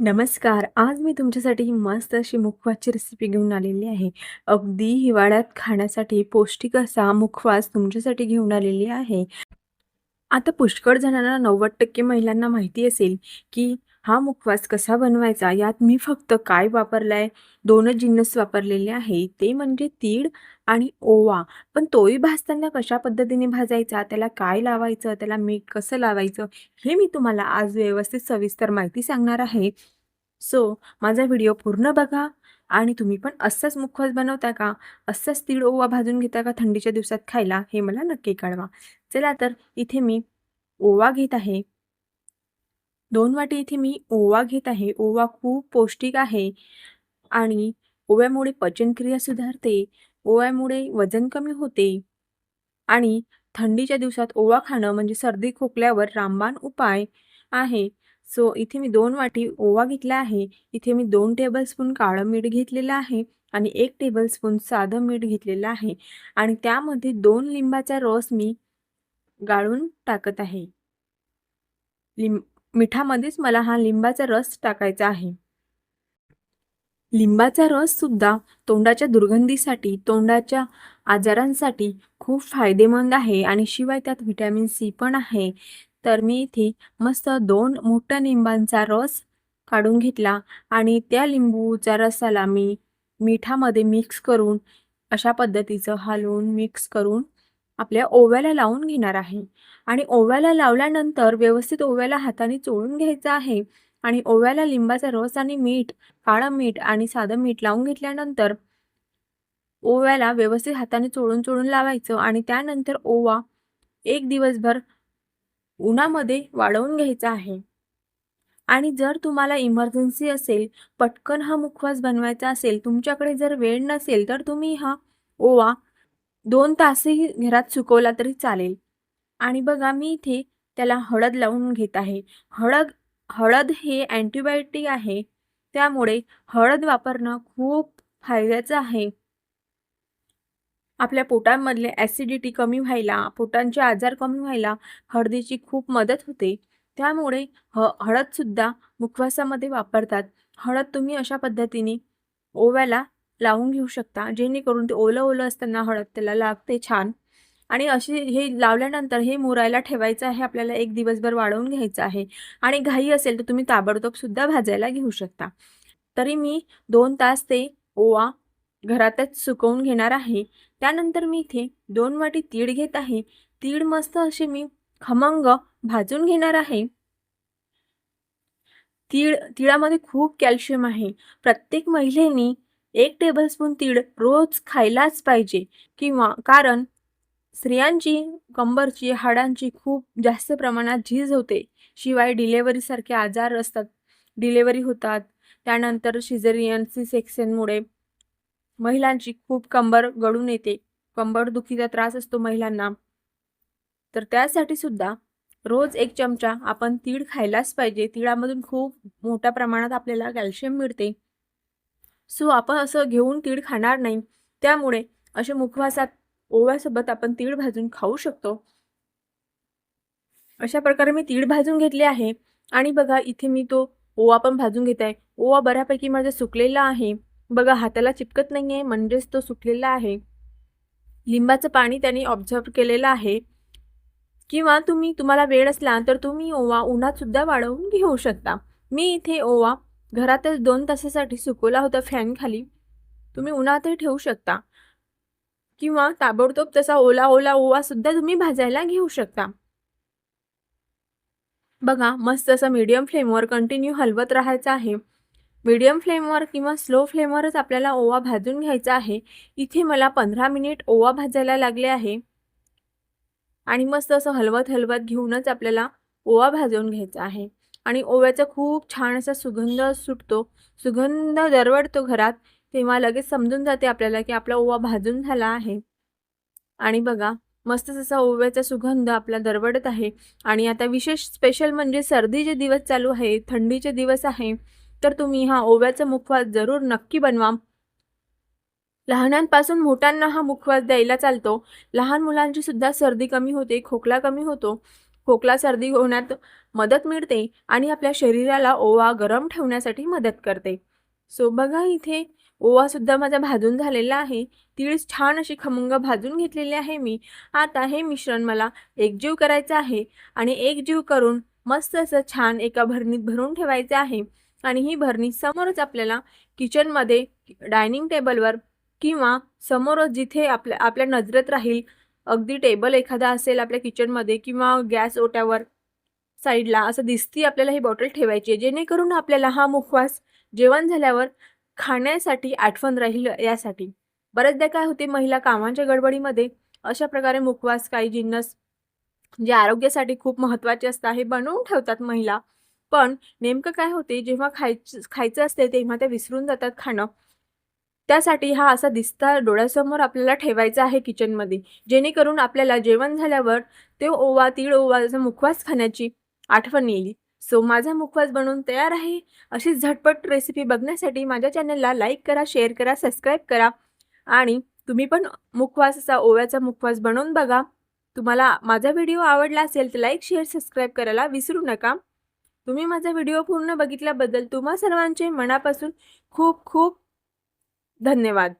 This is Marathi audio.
नमस्कार. आज मी तुमच्यासाठी ही मस्त अशी मुखवासची रेसिपी घेऊन आलेली आहे. अगदी हिवाळ्यात खाण्यासाठी पौष्टिक असा मुखवास तुमच्यासाठी घेऊन आलेली आहे. आता पुष्कळ जणांना 90% महिलांना माहिती असेल, की हा मुखवास कसा बनवायचा. यात मी फक्त काय वापरलाय, दोनच जिन्नस वापरलेले आहे. ते म्हणजे तीळ आणि ओवा. पण तोही भाजताना कशा पद्धतीने भाजायचा, त्याला काय लावायचं, त्याला मीठ कसं लावायचं, हे मी तुम्हाला आज व्यवस्थित सविस्तर माहिती सांगणार आहे. सो माझा व्हिडिओ पूर्ण बघा आणि तुम्ही पण असाच मुखवास बनवता का? असाच तीळ ओवा भाजून घेता का थंडीच्या दिवसात खायला? हे मला नक्की कळवा. चला तर इथे मी ओवा घेत आहे. दोन वाटी इथे मी ओवा घेत आहे. ओवा खूप पौष्टिक आहे आणि ओव्यामुळे पचनक्रिया सुधारते. ओव्यामुळे वजन कमी होते आणि थंडीच्या दिवसात ओवा खाणं म्हणजे सर्दी खोकल्यावर रामबाण उपाय आहे. सो इथे मी दोन वाटी ओवा घेतला आहे. इथे मी दोन टेबलस्पून काळं मीठ घेतलेलं आहे आणि एक टेबलस्पून साधं मीठ घेतलेलं आहे आणि त्यामध्ये दोन लिंबाचा रस मी गाळून टाकत आहे. लिंब मिठामध्येच मला हा लिंबाचा रस टाकायचा आहे. लिंबाचा रससुद्धा तोंडाच्या दुर्गंधीसाठी, तोंडाच्या आजारांसाठी खूप फायदेमंद आहे आणि शिवाय त्यात व्हिटॅमिन सी पण आहे. तर मी इथे मस्त दोन मोठ्या लिंबांचा रस काढून घेतला आणि त्या लिंबूच्या रसाला मी मिठामध्ये मिक्स करून अशा पद्धतीचं हलवून मिक्स करून आपल्या ओव्याला लावून घेणार आहे आणि ओव्याला लावल्यानंतर व्यवस्थित ओव्याला हाताने चोळून घ्यायचं आहे आणि ओव्याला लिंबाचा रस आणि मीठ, काळं मीठ आणि साधं मीठ लावून घेतल्यानंतर ओव्याला व्यवस्थित हाताने चोळून चोळून लावायचं आणि त्यानंतर ओवा एक दिवसभर उन्हामध्ये वाढवून घ्यायचा आहे. आणि जर तुम्हाला इमर्जन्सी असेल, पटकन हा मुखवास बनवायचा असेल, तुमच्याकडे जर वेळ नसेल, तर तुम्ही हा ओवा दोन तासही घरात सुकवला तरी चालेल. आणि बघा मी इथे त्याला हळद लावून घेत आहे. हळद हळद हे अँटीबायोटिक आहे. त्यामुळे हळद वापरणं खूप फायद्याचं आहे. आपल्या पोटांमधले ॲसिडिटी कमी व्हायला, पोटांचे आजार कमी व्हायला हळदीची खूप मदत होते. त्यामुळे ह हळदसुद्धा मुखवासामध्ये वापरतात. हळद तुम्ही अशा पद्धतीने ओव्याला लावून घेऊ शकता, जेणेकरून ते ओलं-ओलं असताना हळद त्याला लागते छान आणि अशी हे लावल्यानंतर हे मुरायला ठेवायचं आहे आपल्याला. एक दिवसभर वाढवून घ्यायचं आहे आणि घाई असेल तर तुम्ही ताबडतोबसुद्धा भाजायला घेऊ शकता. तरी मी दोन तास ते ओवा घरातच सुकवून घेणार आहे. त्यानंतर मी इथे दोन वाटी तीळ घेत आहे. तीळ मस्त असे मी खमंग भाजून घेणार आहे. तीळ तिळामध्ये खूप कॅल्शियम आहे. प्रत्येक महिलेनी एक टेबलस्पून तीळ रोज खायलाच पाहिजे किंवा कारण स्त्रियांची कंबरची, हाडांची खूप जास्त प्रमाणात झीज होते. शिवाय डिलेवरीसारखे आजार असतात. डिलेवरी होतात. त्यानंतर शिजेरियन सी सेक्शनमुळे महिलांची खूप कंबर गळून येते. कंबर दुखीचा त्रास असतो महिलांना. तर त्यासाठी सुद्धा रोज एक चमचा आपण तीळ खायलाच पाहिजे. तिळामधून खूप मोठ्या प्रमाणात आपल्याला कॅल्शियम मिळते. सो आपण असं घेऊन तीळ खाणार नाही. त्यामुळे असे मुखवासात ओव्यासोबत आपण तीळ भाजून खाऊ शकतो. अशा प्रकारे मी तीळ भाजून घेतले आहे आणि बघा इथे मी तो ओवा पण भाजून घेत आहे. ओवा बऱ्यापैकी माझा सुकलेला आहे. बघा हाताला चिपकत नाही आहे म्हणजेच तो सुकलेला आहे. लिंबाचं पाणी त्याने ऑब्झर्व केलेलं आहे किंवा तुम्ही तुम्हाला वेळ असला तर तुम्ही ओवा उन्हातसुद्धा वाळवून घेऊ शकता. मी इथे ओवा घरातच दोन तासासाठी सुकवला होता फॅनखाली. तुम्ही उन्हातही ठेवू शकता किंवा ताबडतोब तसा ओला-ओला ओवासुद्धा तुम्ही भाजायला घेऊ शकता. बघा मस्त असं मीडियम फ्लेमवर कंटिन्यू हलवत राहायचं आहे. मीडियम फ्लेमवर किंवा स्लो फ्लेमवरच आपल्याला ओवा भाजून घ्यायचा आहे. इथे मला 15 मिनिट ओवा भाजायला लागले आहे. आणि मस्त असं हलवत-हलवत घेऊनच आपल्याला ओवा भाजून घ्यायचा आहे आणि ओव्याचा खूप छान असा सुगंध सुटतो. सुगंध दरवडतो घरात, तेव्हा लगेच समजून जाते आपल्याला की आपला ओवा भाजून झाला आहे. आणि बघा मस्तच असा ओव्याचा सुगंध आपला दरवडत आहे आणि आता विशेष स्पेशल म्हणजे सर्दीचे दिवस चालू आहे, थंडीचे दिवस आहे, तर तुम्ही हा ओव्याचा मुखवास जरूर नक्की बनवा. लहानांपासून मोठ्यांना हा मुखवास द्यायला चालतो. लहान मुलांची सुद्धा सर्दी कमी होते, खोकला कमी होतो. खोकला सर्दी होण्यात मदत मिळते आणि आपल्या शरीराला ओवा गरम ठेवण्यासाठी मदत करते. सो बघा इथे ओवासुद्धा माझा भाजून झालेला आहे. तीळ छान अशी खमंग भाजून घेतलेली आहे मी. आता हे मिश्रण मला एकजीव करायचं आहे आणि एकजीव करून मस्त असं छान एका भरणीत भरून ठेवायचं आहे. आणि ही भरणी समोरच आपल्याला किचनमध्ये डायनिंग टेबलवर किंवा समोरच जिथे आपल्या आपल्या नजरेत राहील अगदी टेबल एखादा असेल आपल्या किचनमध्ये किंवा गॅस ओट्यावर साईडला असं दिसती आपल्याला ही बॉटल ठेवायची आहे. जेणेकरून आपल्याला हा मुखवास जेवण झाल्यावर खाण्यासाठी आठवण राहील यासाठी. बऱ्याचदा काय होते महिला कामांच्या गडबडीमध्ये अशा प्रकारे मुखवास काही जिन्नस जे आरोग्यासाठी खूप महत्त्वाचे असतात हे बनवून ठेवतात महिला. पण नेमकं काय होते जेव्हा खायचं खायचं असते तेव्हा ते विसरून जातात खाणं. त्यासाठी हा असा दिसता डोळ्यासमोर आपल्याला ठेवायचा आहे किचनमध्ये. जेणेकरून आपल्याला जेवण झाल्यावर ते ओवा तीळ ओवाचा मुखवास खाण्याची आठवण येईल. सो माझा मुखवास बनवून तयार आहे. अशी झटपट रेसिपी बघण्यासाठी माझ्या चॅनलला लाईक करा शेअर करा सबस्क्राईब करा. आणि तुम्ही पण मुखवास असा ओव्याचा मुखवास बनवून बघा. तुम्हाला माझा व्हिडिओ आवडला असेल तर लाईक शेअर सबस्क्राईब करायला विसरू नका. तुम्ही माझा व्हिडिओ पूर्ण बघितल्याबद्दल तुम्हा सर्वांचे मनापासून खूप खूप धन्यवाद.